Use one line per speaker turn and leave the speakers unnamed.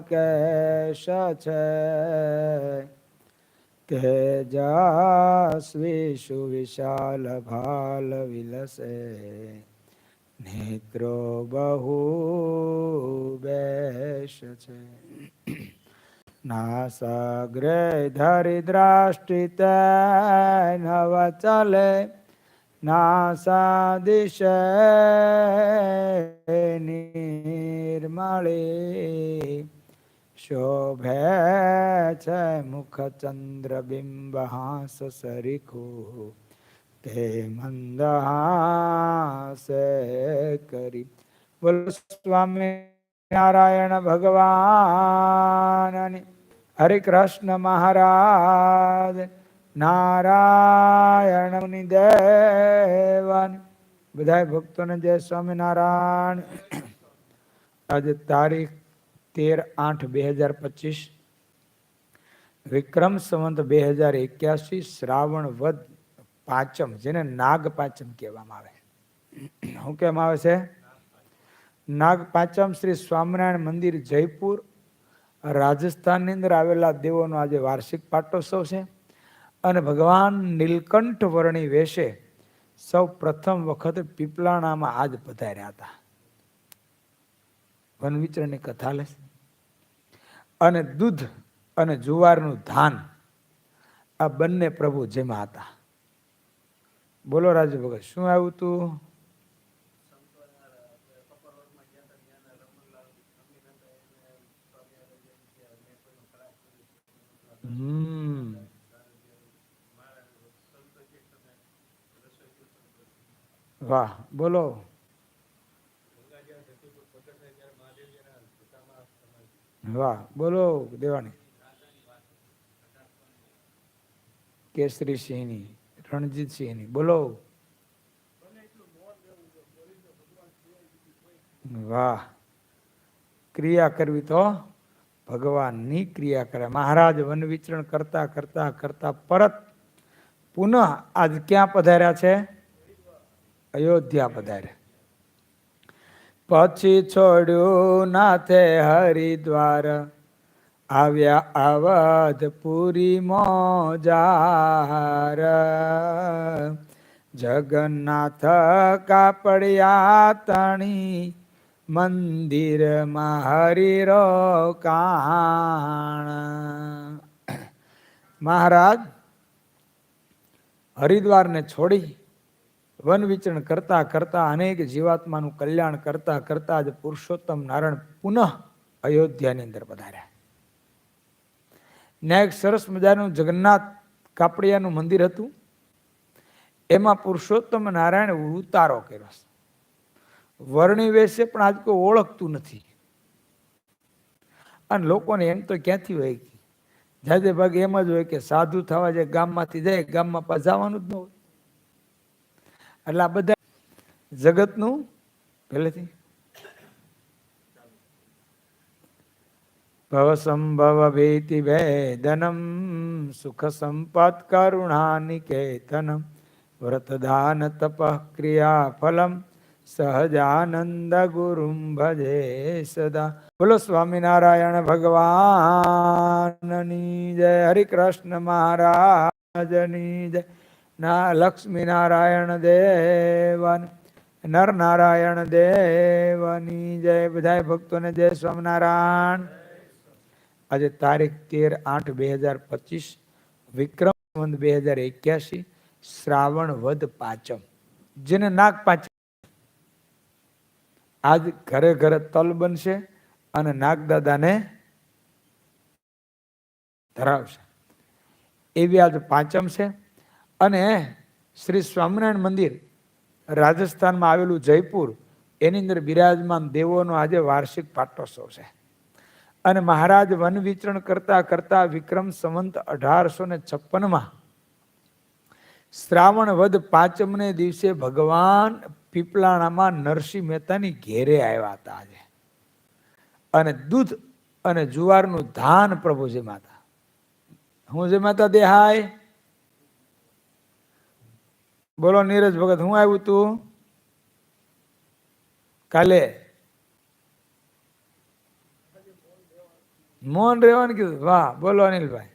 Cache છે તેજસ્વી સુવિશાલ ભાલ વિલસે. નેત્રો બહુ બેશ છે. નાસાગ્રે ધરી દ્રાષ્ટિત નવ ચલે. નાસાદિશે નિર્મળી શોભે છે મુખ ચંદ્ર બિંબ હાસ સરીખું. તે મંદહાસે કરી. બોલ સ્વામી નારાયણ ભગવાન હરે કૃષ્ણ મહારાજ નારાયણ મુનિ બધા ભક્તોને જય સ્વામિનારાયણ. આજે તારીખ તેર આઠ બે હજાર પચીસ, વિક્રમ સંવંત બે હજાર એક્યાસી, શ્રાવણ વદ પાંચમ, જેને નાગ પાંચમ કહેવામાં આવે શું કહેવામાં આવે છે? નાગ પાંચમ શ્રી સ્વામિનારાયણ મંદિર જયપુર, રાજસ્થાનની અંદર આવેલા દેવોનો આજે વાર્ષિક પાટોત્સવ છે અને ભગવાન નીલકંઠ વર્ણી વેશે સૌ પ્રથમ વખત પીપલાણામાં આજ પધાર્યા હતા. વન વિચરણની કથા લેશે અને દૂધ અને જુવારનું ધાન આ બંને પ્રભુ જેમાં હતા. બોલો રાજુ ભગત, શું આવ્યું તું? વાહ, બોલો. વાહ, બોલો દેવાણી કેસરી સિંહની, રણજીત સિંહની, બોલો. વાહ, ક્રિયા કરવી તો ભગવાનની ક્રિયા કરે. મહારાજ વન વિચરણ કરતા કરતા કરતા પરત પુનઃ આજ ક્યાં પધાર્યા છે? અયોધ્યા પધાર્યા. પછી છોડ્યું નાથે હરિદ્વાર. આવ્યા અવધપુરી મોજાર. જગન્નાથ કાપડિયા તણી મંદિરમાં હરિરો કાણ. મહારાજ, હરિદ્વારને છોડી વન વિચરણ કરતા કરતા અનેક જીવાત્માનું કલ્યાણ કરતા કરતા જ પુરુષોત્તમ નારાયણ પુનઃ અયોધ્યાની અંદર પધાર્યા. એક સરસ મજાનું જગન્નાથ કાપડિયાનું મંદિર હતું. એમાં પુરુષોત્તમ નારાયણ ઉતારો કર્યો વર્ણિ વેશે પણ આજ કોઈ ઓળખતું નથી. અને લોકોને એમ તો ક્યાંથી હોય જાજે ભાગ એમ જ હોય કે સાધુ થવા જાય, ગામમાંથી જાય, ગામમાં પાછાવાનું જ ન હોય. એટલે આ બધા જગતનું પહેલેથી. ભવ સંભવ ભીતિ વેદનમ સુખ સંપત કરુણા નિકેતનમ વ્રતદાન તપ ક્રિયા ફલમ સહજાનંદ ગુરુ ભજે સદા. બોલો સ્વામિનારાયણ ભગવાનની જય, હરિકૃષ્ણ મહારાજની જય. ના લક્ષ્મી નારાયણ દેવન, નર નારાયણ દેવની જય. બધા ભક્તોને જય સ્વામિનારાયણ. આજે તારીખ તેર આઠ બે હજાર પચીસ વિક્રમ બે હજાર એક્યાસી, શ્રાવણ વદ પાંચમ. જેને નાગ પાંચમ. આજ ઘરે ઘરે તલ બનશે અને નાગદાદાને ધરાવશે. એવી આજ પાંચમ છે. અને શ્રી સ્વામિનારાયણ મંદિર રાજસ્થાનમાં આવેલું જયપુર, એની અંદર બિરાજમાન દેવોનો આજે વાર્ષિક પાટોત્સવ છે. અને મહારાજ વન વિચરણ કરતા કરતા વિક્રમ સંવંત અઢારસો ને છપ્પનમાં શ્રાવણ વદ પાંચમને દિવસે ભગવાન પીપલાણામાં નરસિંહ મહેતાની ઘેરે આવ્યા હતા આજે. અને દૂધ અને જુવારનું ધાન પ્રભુ જે માતા હું જે માતા દેહાય? બોલો નીરજ ભગત હું આવ્યું તું? કાલે? મોન રેવાનું કીધું. વાહ બોલો અનિલભાઈ.